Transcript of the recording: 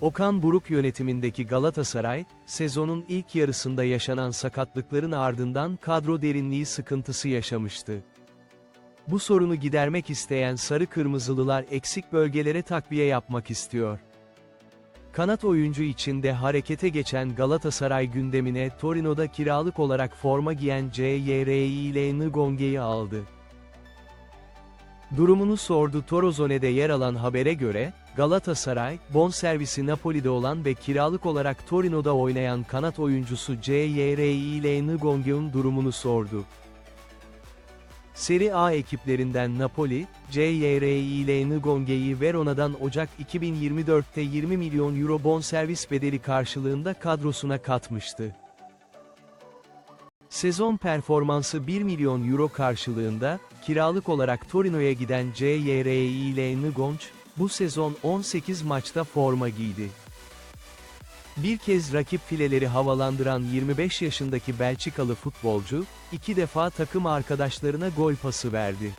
Okan Buruk yönetimindeki Galatasaray, sezonun ilk yarısında yaşanan sakatlıkların ardından kadro derinliği sıkıntısı yaşamıştı. Bu sorunu gidermek isteyen Sarı Kırmızılılar eksik bölgelere takviye yapmak istiyor. Kanat oyuncu içinde harekete geçen Galatasaray gündemine Torino'da kiralık olarak forma giyen CYRI ile Ngonge'yi aldı. Durumunu sordu Torozone'de yer alan habere göre, Galatasaray, bonservisi Napoli'de olan ve kiralık olarak Torino'da oynayan kanat oyuncusu CYRI ile Ngonge'un durumunu sordu. Serie A ekiplerinden Napoli, CYRI ile Ngonge'yi Verona'dan Ocak 2024'te 20 milyon euro bonservis bedeli karşılığında kadrosuna katmıştı. Sezon performansı 1 milyon euro karşılığında, kiralık olarak Torino'ya giden CYRI ile Ngonç, bu sezon 18 maçta forma giydi. Bir kez rakip fileleri havalandıran 25 yaşındaki Belçikalı futbolcu, iki defa takım arkadaşlarına gol pası verdi.